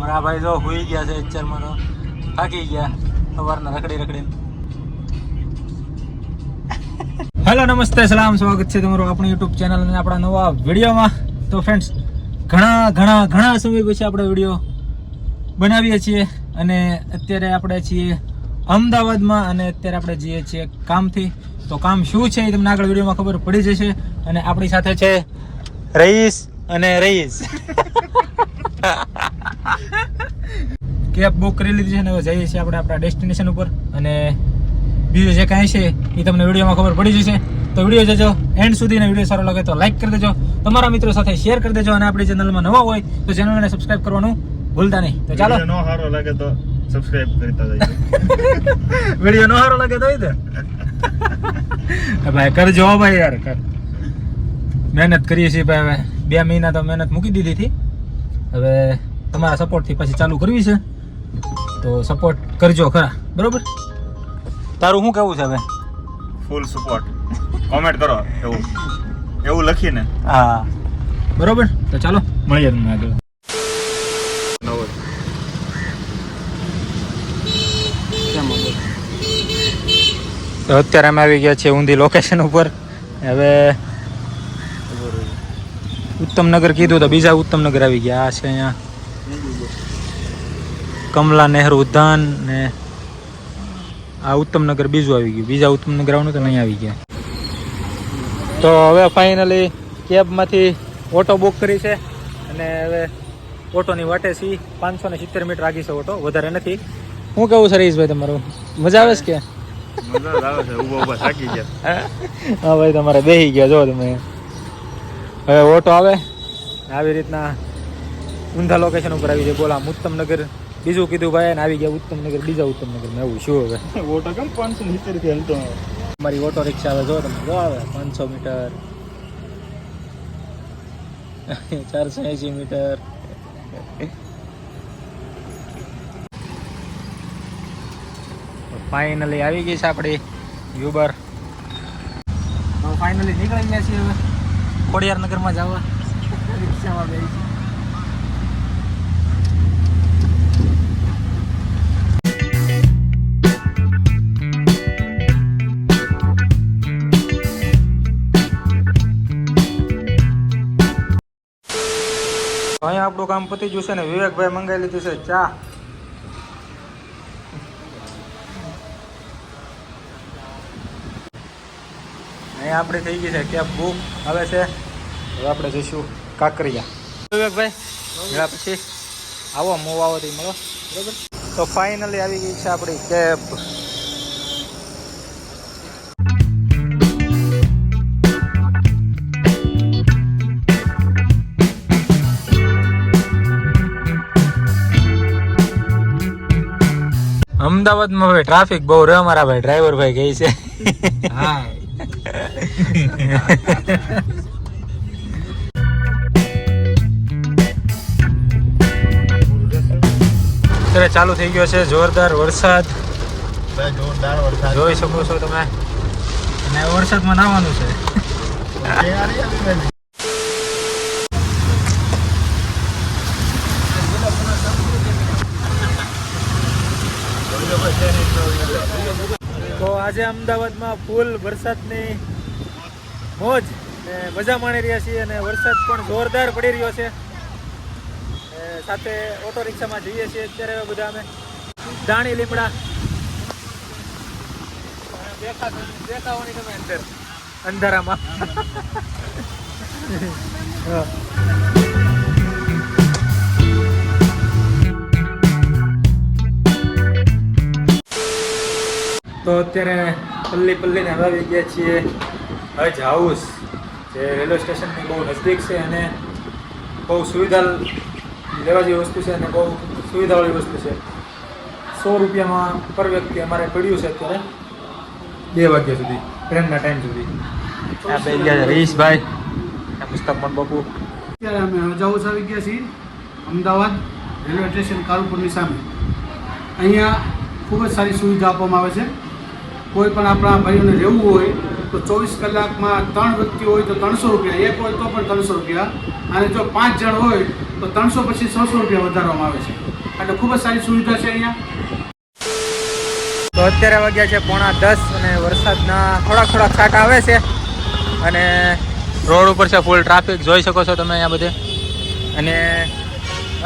અમારા ભાઈ જો હુઈ ગયા છે અત્યારમાં તો થાકી ગયા, સવારના રખડી રખડીને. હેલો નમસ્તે, સલામ, સ્વાગત છે તમારું આપણી યુટ્યુબ ચેનલ અને આપણા નવા વિડીયોમાં. તો ફ્રેન્ડ્સ ઘણા ઘણા ઘણા સમય પછી આપણે વીડિયો બનાવીએ છીએ અને અત્યારે આપણે છીએ અમદાવાદમાં અને અત્યારે આપણે જઈએ છીએ કામથી. તો કામ શું છે એ તમને આગળ વિડીયોમાં ખબર પડી જશે અને આપણી સાથે છે રઈસ અને રઈસ. કેબ બુક કરી લીધી છે ને હવે જઈએ છીએ આપણે આપણા ડેસ્ટિનેશન ઉપર. અને બીજું જે કાંઈ છે એ તમને વિડીયોમાં ખબર પડી જશે. તો વીડિયો જોજો એન્ડ સુધીનો વીડિયો સારો લાગે તો લાઈક કરી દેજો. તમારા મિત્રો સાથે શેર કરી દેજો અને આપણી ચેનલમાં નવા હોય તો ચેનલને સબસ્ક્રાઇબ કરવાનું ભૂલતા નહીં. તો ચાલો. નો સારો લાગે તો સબસ્ક્રાઇબ કરતા જજો. વીડિયો નો સારો લાગે તો એ ભાઈ કરજો ભાઈ યાર કર. મહેનત કરીએ છીએ ભાઈ હવે. બે મહિના તો મહેનત મૂકી દીધી હતી. હવે તમારા સપોર્ટથી પછી ચાલુ કરવી છે. તો સપોર્ટ કરજો ખરા. બરોબર? તારું શું કેવું છે હવે? ફૂલ સપોર્ટ કોમેન્ટ કરો એવું. એવું લખીને. હા. બરોબર? તો ચાલો. મળીએ તમને આગળ. તો અત્યારે અમે આવી ગયા છીએ ઊંધી લોકેશન ઉપર. હવે ઉત્તમનગર કીધું તો બીજા ઉત્તમનગર આવી ગયા આ છે અહીંયા. કમલા નહેરુ ઉદ્યાન ને આ ઉત્તમનગર બીજું આવી ગયું. બીજા ઉત્તમનગર આવવાનું તો નહીં આવી ગયા. તો હવે ફાઇનલી કેબમાંથી ઓટો બુક કરી છે અને હવે ઓટોની વાટે સી પાંચસો ને સિત્તેર મીટર આગી છે ઓટો વધારે નથી. શું કેવું છે રહીશભાઈ તમારું? મજા આવે છે કે? હા? ભાઈ તમારે બેસી ગયા જો તમે. હવે ઓટો આવે. આવી રીતના ઊંધા લોકેશન ઉપર આવી જાય. બોલા ઉત્તમનગર બીજું કીધું ભાઈ આવી ગયા ઉત્તમનગર બીજા ઉત્તમનગર મેં એવું શું હવે? ઓટો કેમ પાંચસો મીટરથી હલતો? મારી ઓટો રિક્ષા આવે જો તમે જો આવે પાંચસો મીટર. ચારસો એસી મીટર. ફાઇનલી આવી ગઈ છે આપણી યુબર ફાઇનલી નીકળી ગયા છીએ હવે. ખોડિયાર નગરમાં જવા રિક્ષામાં બેસી. અહીંયા આપણું કામ પતી ગયું છે ને વિવેકભાઈ મંગાવી લીધું છે ચા. અહીંયા આપણે થઈ ગઈ છે કેબ બુક. આવે છે. હવે આપણે જઈશું કાંકરિયા. વિવેકભાઈ મેળા પછી. આવો મૂવ આવો મળો. બરોબર. તો ફાઇનલી આવી ગઈ છે આપણી કેબ. અમદાવાદમાં ભાઈ ટ્રાફિક બહુ રહે અમારા ભાઈ ડ્રાઈવર ભાઈ કહે છે. અત્યારે ચાલુ થઈ ગયો છે જોરદાર વરસાદ. જોરદાર વરસાદ જોઈ શકો છો તમે. અને વરસાદમાં નાવાનું છે તો આજે અમદાવાદમાં ફૂલ વરસાદની મોજ મજા માણી રહ્યા છીએ અને વરસાદ પણ જોરદાર પડી રહ્યો છે. સાથે ઓટો રિક્ષામાં જઈએ છીએ. અત્યારે બધા અમે દાણી લીમડા દેખાવાની તમે અંદર. અંધારામાં. તો અત્યારે પલ્લી પલ્લીને હવે આવી ગયા છીએ. હજ હાઉસ જે રેલવે સ્ટેશનની બહુ નજદીક છે અને બહુ સુવિધા લેવા જેવી વસ્તુ છે અને બહુ સુવિધાવાળી વસ્તુ છે. સો રૂપિયામાં પર વ્યક્તિ અમારે પડ્યું છે અત્યારે બે વાગ્યા સુધી ટ્રેનના ટાઈમ સુધી. આ બે ગયા રહીશભાઈ મુસ્તકમન બાપુ. અત્યારે અમે હજાઉસ આવી ગયા છીએ અમદાવાદ રેલવે સ્ટેશન કાલુપુરની સામે. અહીંયા ખૂબ જ સારી સુવિધા આપવામાં આવે છે. કોઈ પણ આપણા ભાઈઓને રહેવું હોય તો ચોવીસ કલાકમાં ત્રણ વ્યક્તિ હોય તો ત્રણસો રૂપિયા, એક હોય તો પણ ત્રણસો રૂપિયા. અને જો પાંચ જણ હોય તો ત્રણસો પછી છસો રૂપિયા વધારવામાં આવે છે. એટલે ખૂબ જ સારી સુવિધા છે અહીંયા. તો અત્યારે વાગ્યા છે પોણા દસ અને વરસાદના થોડાક થોડાક છાંટા આવે છે. અને રોડ ઉપર છે ફૂલ ટ્રાફિક જોઈ શકો છો તમે અહીંયા બધે. અને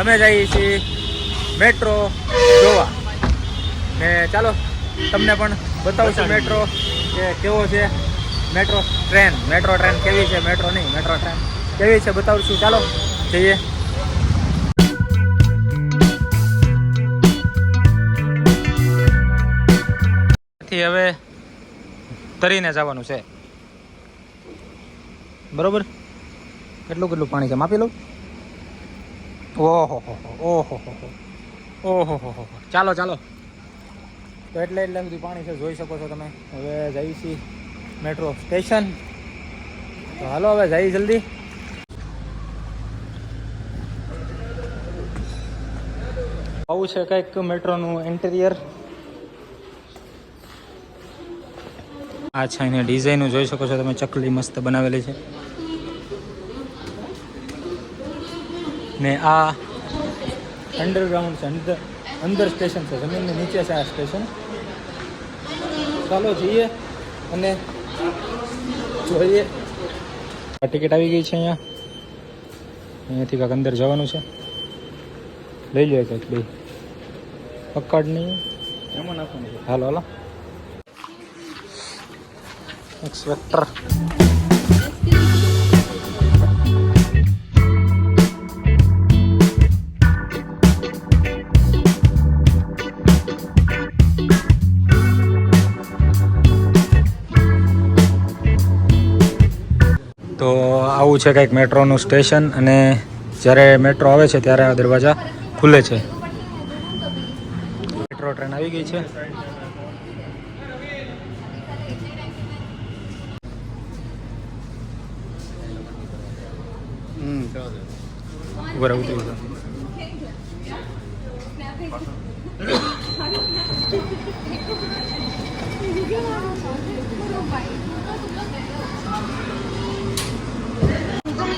અમે જઈએ છીએ મેટ્રો જોવા ને ચાલો, તમને પણ બતાવું છું મેટ્રો કે કેવો છે? મેટ્રો ટ્રેન મેટ્રો ટ્રેન કેવી છે? મેટ્રો નહીં મેટ્રો ટ્રેન કેવી છે બતાવું છું. ચાલો જઈએ. હવે તરીને જવાનું છે. બરોબર? કેટલું કેટલું પાણી છે? માપી લઉં ઓહો ઓહો ઓહો હો હો ચાલો ચાલો. તો એટલે એટલે બધું પાણી છે, જોઈ શકો છો તમે. હવે જઈ છીએ મેટ્રો સ્ટેશન. તો હાલો, હવે જઈએ જલ્દી. આવું છે કંઈક મેટ્રોનું ઇન્ટિરિયર આ છે એની ડિઝાઇનો જોઈ શકો છો તમે, ચકલી મસ્ત બનાવેલી છે. ને આ અંડરગ્રાઉન્ડ છે, અંદર અંદર સ્ટેશન છે, જમીનની નીચે છે આ સ્ટેશન ચાલો જઈએ અને જોઈએ. આ ટિકિટ આવી ગઈ છે અહીંયા. અહીંયાથી કાંક અંદર જવાનું છે. લઈ લે કંઈક બે. પકડ નહીં. એમાં નાખવાનું હાલો હાલો. એક આવું છે કંઈક મેટ્રોનું સ્ટેશન અને જ્યારે મેટ્રો આવે છે ત્યારે આ દરવાજા ખુલે છે. મેટ્રો ટ્રેન આવી ગઈ છે. ઉતરી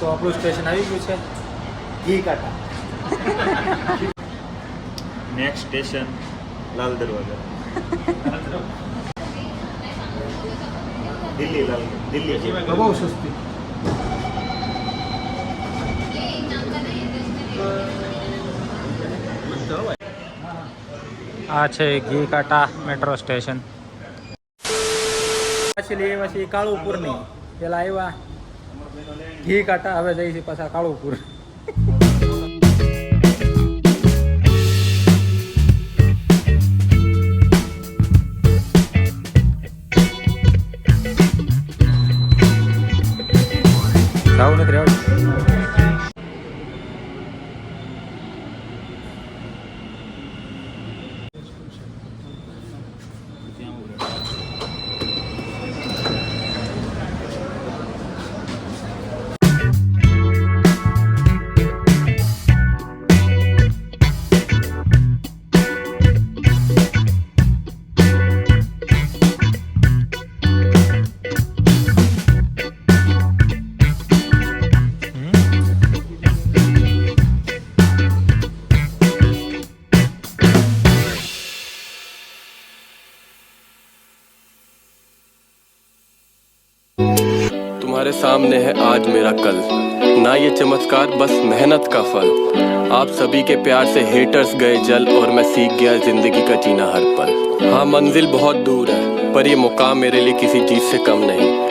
તો આપણું સ્ટેશન આવી ગયું છે. ઘી કાંટા નેક્સ્ટ સ્ટેશન લાલ દરવાજા. દિલ્હી લાલ દિલ્હી બહુ સસ્તી. આ છે ઘી કાંટા મેટ્રો સ્ટેશન. પછી આવ્યા છીએ કાળુપુરની. પેલા આવ્યા ઘી કાંટા હવે જઈએ છે પાછા કાળુપુર. तुम्हारे सामने है आज मेरा कल। ना ये चमत्कार, बस मेहनत का फल। आप सभी के प्यार से हेटर्स गए जल और मैं सीख गया ज़िंदगी का जीना हर पल। हाँ मंजिल बहुत दूर है, पर ये मुकाम मेरे लिए किसी चीज़ से कम नहीं।